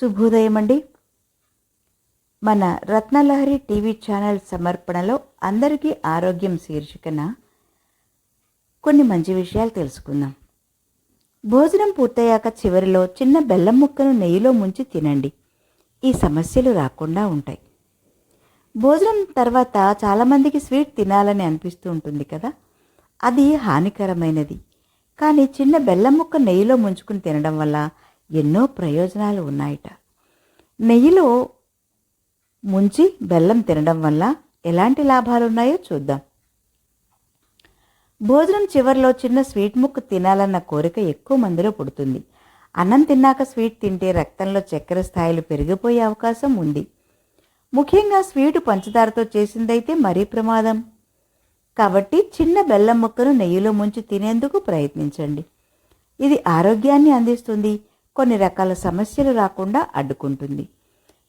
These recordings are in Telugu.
శుభోదయం అండి మన రత్నలహరి టీవీ ఛానల్ సమర్పణలో అందరికీ ఆరోగ్యం శీర్షికన కొన్ని మంచి విషయాలు తెలుసుకుందాం. భోజనం పూర్తయ్యాక చివరిలో చిన్న బెల్లం ముక్కను నెయ్యిలో ముంచి తినండి. ఈ సమస్యలు రాకుండా ఉంటాయి. భోజనం తర్వాత చాలామందికి స్వీట్ తినాలని అనిపిస్తూ ఉంటుంది కదా? అది హానికరమైనది. కానీ చిన్న బెల్లం ముక్క నెయ్యిలో ముంచుకుని తినడం వల్ల ఎన్నో ప్రయోజనాలు ఉన్నాయట. నెయ్యిలో ముంచి బెల్లం తినడం వల్ల ఎలాంటి లాభాలు ఉన్నాయో చూద్దాం. భోజనం చివరిలో చిన్న స్వీట్ ముక్క తినాలన్న కోరిక ఎక్కువ మందిలో పుడుతుంది. అన్నం తిన్నాక స్వీట్ తింటే రక్తంలో చక్కెర స్థాయిలు పెరిగిపోయే అవకాశం ఉంది. ముఖ్యంగా స్వీటు పంచదారతో చేసిందైతే మరీ ప్రమాదం. కాబట్టి చిన్న బెల్లం ముక్కను నెయ్యిలో ముంచి తినేందుకు ప్రయత్నించండి. ఇది ఆరోగ్యాన్ని అందిస్తుంది. కొన్ని రకాల సమస్యలు రాకుండా అడ్డుకుంటుంది.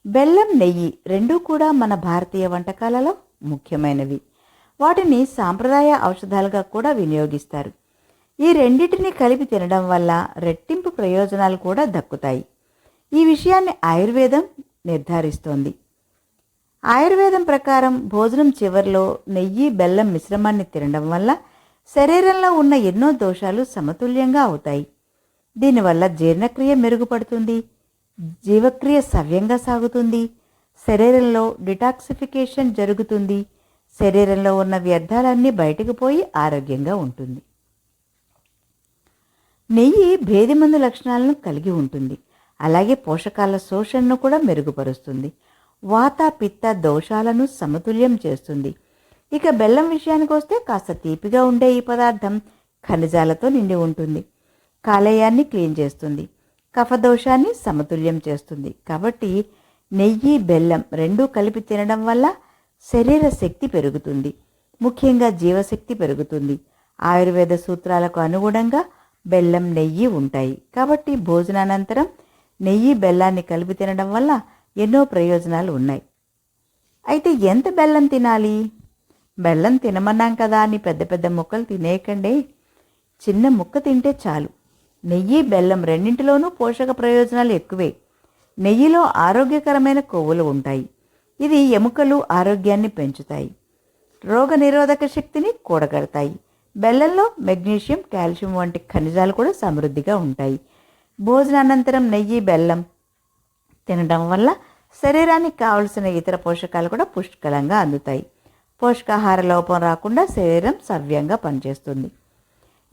బెల్లం నెయ్యి రెండూ కూడా మన భారతీయ వంటకాలలో ముఖ్యమైనవి. వాటిని సాంప్రదాయ ఔషధాలుగా కూడా వినియోగిస్తారు. ఈ రెండింటిని కలిపి తినడం వల్ల రెట్టింపు ప్రయోజనాలు కూడా దక్కుతాయి. ఈ విషయాన్ని ఆయుర్వేదం నిర్ధారిస్తోంది. ఆయుర్వేదం ప్రకారం భోజనం చివరిలో నెయ్యి బెల్లం మిశ్రమాన్ని తినడం వల్ల శరీరంలో ఉన్న ఎన్నో దోషాలు సమతుల్యంగా అవుతాయి. దీనివల్ల జీర్ణక్రియ మెరుగుపడుతుంది జీవక్రియ సవ్యంగా సాగుతుంది శరీరంలో డిటాక్సిఫికేషన్ జరుగుతుంది శరీరంలో ఉన్న వ్యర్థాలన్నీ బయటకు పోయి ఆరోగ్యంగా ఉంటుంది. నెయ్యి భేదిమందు లక్షణాలను కలిగి ఉంటుంది. అలాగే పోషకాల శోషణను కూడా మెరుగుపరుస్తుంది. వాత పిత్త దోషాలను సమతుల్యం చేస్తుంది. ఇక బెల్లం విషయానికి వస్తే కాస్త తీపిగా ఉండే ఈ పదార్థం ఖనిజాలతో నిండి ఉంటుంది. కాలేయాన్ని క్లీన్ చేస్తుంది. కఫదోషాన్ని సమతుల్యం చేస్తుంది. కాబట్టి నెయ్యి బెల్లం రెండూ కలిపి తినడం వల్ల శరీర శక్తి పెరుగుతుంది. ముఖ్యంగా జీవశక్తి పెరుగుతుంది. ఆయుర్వేద సూత్రాలకు అనుగుణంగా బెల్లం నెయ్యి ఉంటాయి. కాబట్టి భోజనానంతరం నెయ్యి బెల్లాన్ని కలిపి తినడం వల్ల ఎన్నో ప్రయోజనాలు ఉన్నాయి. అయితే ఎంత బెల్లం తినాలి? బెల్లం తినమన్నాం కదా అని పెద్ద పెద్ద ముక్కలు తినేయకండి. చిన్న ముక్క తింటే చాలు. నెయ్యి బెల్లం రెండింటిలోనూ పోషక ప్రయోజనాలు ఎక్కువే. నెయ్యిలో ఆరోగ్యకరమైన కొవ్వులు ఉంటాయి. ఇది ఎముకలు ఆరోగ్యాన్ని పెంచుతాయి. రోగ నిరోధక శక్తిని కూడగడతాయి. బెల్లంలో మెగ్నీషియం కాల్షియం వంటి ఖనిజాలు కూడా సమృద్ధిగా ఉంటాయి. భోజనానంతరం నెయ్యి బెల్లం తినడం వల్ల శరీరానికి కావలసిన ఇతర పోషకాలు కూడా పుష్కలంగా అందుతాయి. పోషకాహార లోపం రాకుండా శరీరం సవ్యంగా పనిచేస్తుంది.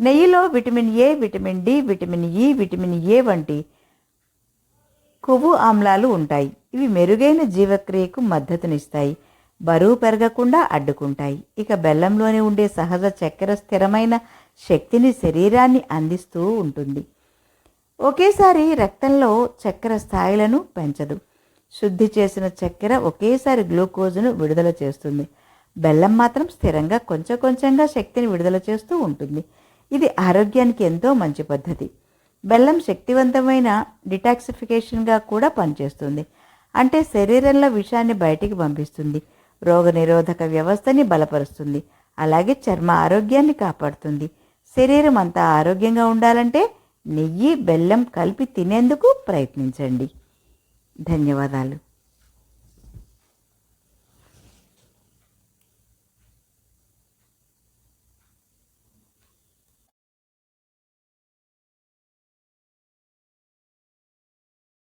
నెయ్యిలో vitamin A vitamin D vitamin E vitamin A వంటి కొవ్వు ఆమ్లాలు ఉంటాయి. ఇవి మెరుగైన జీవక్రియకు మద్దతునిస్తాయి. బరువు పెరగకుండా అడ్డుకుంటాయి. ఇక బెల్లంలోనే ఉండే సహజ చక్కెర స్థిరమైన శక్తిని శరీరాన్ని అందిస్తూ ఉంటుంది. ఒకేసారి రక్తంలో చక్కెర స్థాయిలను పెంచదు. శుద్ధి చేసిన చక్కెర ఒకేసారి గ్లూకోజ్ను విడుదల చేస్తుంది. బెల్లం మాత్రం స్థిరంగా కొంచెం కొంచెంగా శక్తిని విడుదల చేస్తూ ఉంటుంది. ఇది ఆరోగ్యానికి ఎంతో మంచి పద్ధతి. బెల్లం శక్తివంతమైన డిటాక్సిఫికేషన్గా కూడా పనిచేస్తుంది. అంటే శరీరంలో విషాన్ని బయటికి పంపిస్తుంది. రోగనిరోధక వ్యవస్థని బలపరుస్తుంది. అలాగే చర్మ ఆరోగ్యాన్ని కాపాడుతుంది. శరీరం అంతా ఆరోగ్యంగా ఉండాలంటే నెయ్యి బెల్లం కలిపి తినేందుకు ప్రయత్నించండి. ధన్యవాదాలు.